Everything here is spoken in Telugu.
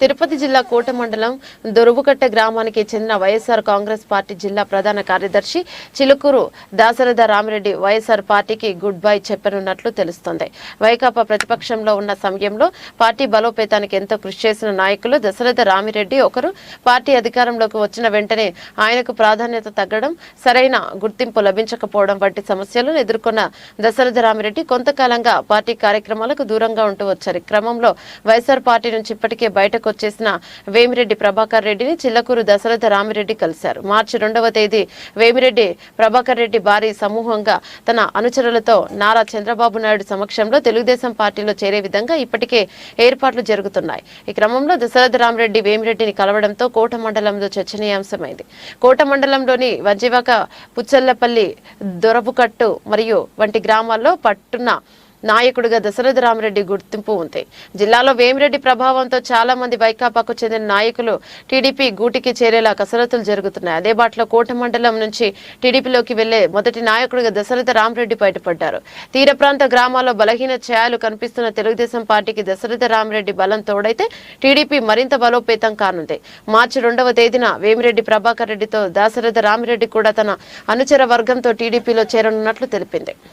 తిరుపతి జిల్లా కోట మండలం దొరుబుకట్ట గ్రామానికి చెందిన వైఎస్ఆర్ కాంగ్రెస్ పార్టీ జిల్లా ప్రధాన కార్యదర్శి చిలుకూరు దాసరథ రామిరెడ్డి వైఎస్ఆర్ పార్టీకి గుడ్ బై చెప్పనున్నట్లు తెలుస్తోంది. వైకాపా ప్రతిపక్షంలో ఉన్న సమయంలో పార్టీ బలోపేతానికి ఎంతో కృషి చేసిన నాయకులు దశరథ రామిరెడ్డి ఒకరు. పార్టీ అధికారంలోకి వచ్చిన వెంటనే ఆయనకు ప్రాధాన్యత తగ్గడం సరైన గుర్తింపు లభించకపోవడం వంటి సమస్యలను ఎదుర్కొన్న దశరథ రామిరెడ్డి కొంతకాలంగా పార్టీ కార్యక్రమాలకు దూరంగా ఉంటూ వచ్చారు. క్రమంలో వైఎస్ఆర్ పార్టీ నుంచి ఇప్పటికే బయటకు వచ్చేసిన వేమిరెడ్డి ప్రభాకర్ రెడ్డిని చిల్లకూరు దశరథ రామిరెడ్డి కలిశారు. మార్చి రెండవ తేదీ వేమిరెడ్డి ప్రభాకర్ రెడ్డి భారీ సమూహంగా తన అనుచరులతో నారా చంద్రబాబు నాయుడు సమక్షంలో తెలుగుదేశం పార్టీలో చేరే విధంగా ఇప్పటికే ఏర్పాట్లు జరుగుతున్నాయి. ఈ క్రమంలో దశరథ రామిరెడ్డి వేమిరెడ్డిని కలవడంతో కోట మండలంలో చర్చనీయాంశమైంది. కోట మండలంలోని వంజివాక పుచ్చల్లపల్లి దొరబుకట్టు మరియు వంటి గ్రామాల్లో పట్టున్న నాయకుడిగా దశరథ రామరెడ్డి గుర్తింపు ఉంది. జిల్లాలో వేమిరెడ్డి ప్రభావంతో చాలా మంది వైకాపాకు చెందిన నాయకులు టీడీపీ గూటికి చేరేలా కసరత్తులు జరుగుతున్నాయి. అదే బాటలో కోట మండలం నుంచి టీడీపీలోకి వెళ్ళే మొదటి నాయకుడిగా దశరథ రామరెడ్డి బయటపడ్డారు. తీర ప్రాంత గ్రామాల్లో బలహీన ఛాయలు కనిపిస్తున్న తెలుగుదేశం పార్టీకి దశరథ రామరెడ్డి బలం తోడైతే టీడీపీ మరింత బలోపేతం కానుంది. మార్చి రెండవ తేదీన వేమిరెడ్డి ప్రభాకర్ రెడ్డితో దశరథ రామిరెడ్డి కూడా తన అనుచర వర్గంతో టీడీపీలో చేరనున్నట్లు తెలిపింది.